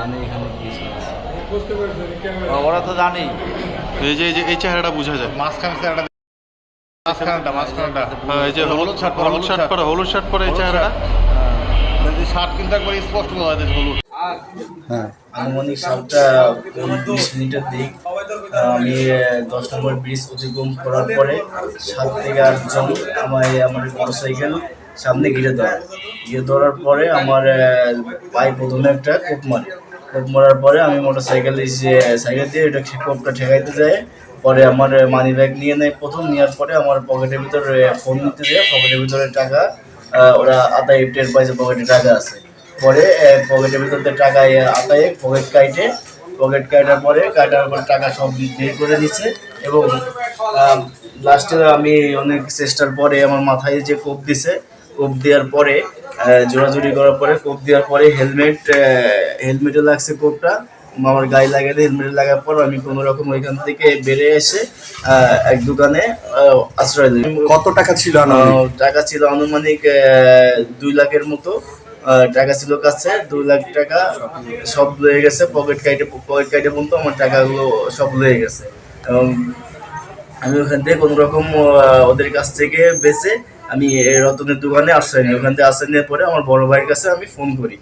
জানে এখানে কি ওরা তো জানেই। এই যে এই যে এই চেহারাটা বোঝা যায়। মাঝখানে চেহারাটা মাঝখানটা মাঝখানটা। হ্যাঁ, এই যে হলুদ শার্ট হলুদ শার্ট পরে হলুদ শার্ট পরে এই চেহারাটা। শার্ট কিন্তু একবার স্পষ্ট বোঝা যায় হলুদ। আনুমানিক সাতটা বিশ মিনিটের দিক। আমি দশ নম্বর ব্রিজ অতিক্রম করার পরে সাত থেকে আটজন আমার আমার মোটর সাইকেল সামনে ঘিরে ধরে। ঘিরে ধরার পরে আমার পায়ে প্রথমে একটা কোপ মারে। মারার পরে আমি মোটর সাইকেল সাইকেল দিয়ে ঠে- কোপটা ঠেকাইতে যায় পরে আমার মানি ব্যাগ নিয়ে নেয় প্রথম, নেওয়ার পরে আমার পকেটের ভিতরে ফোন নিতে যায় পকেটের ভিতরে টাকা ওরা আদায় টের পাইছে পকেটে টাকা আছে। পরে পকেটের ভিতর টাকা আতায়ে পকেট কাইটে। পকেট কাটার পরে কাটার পর টাকা সব বের করে দিচ্ছে এবং লাস্টে আমি অনেক চেষ্টার পরে আমার মাথায় যে কোপ দিছে, কোপ দেওয়ার পরে জোড়াজুড়ি করার পরে কোপ দেওয়ার পরে হেলমেট হেলমেটে লাগছে কোপটা। আমার গায়ে লাগালে হেলমেটে লাগার পর আমি কোনো রকম ওইখান থেকে বেড়ে এসে এক দোকানে আশ্রয় দিই কত টাকা ছিল টাকা ছিল আনুমানিক দুই লাখের মতো। টাকা ছিল কাছে দুই লাখ টাকা সব লয়ে গেছে। পকেট কাইটে পকেট কাইটে পর্যন্ত আমার টাকাগুলো সব লয়ে গেছে। এবং আমি ওখান থেকে কোনো রকম ওদের কাছ থেকে বেচে আমি রতনের দোকানে আশ্রয় নিই। ওখান থেকে আশ্রয় নেওয়ার পরে আমার বড় ভাইয়ের কাছে আমি ফোন করি।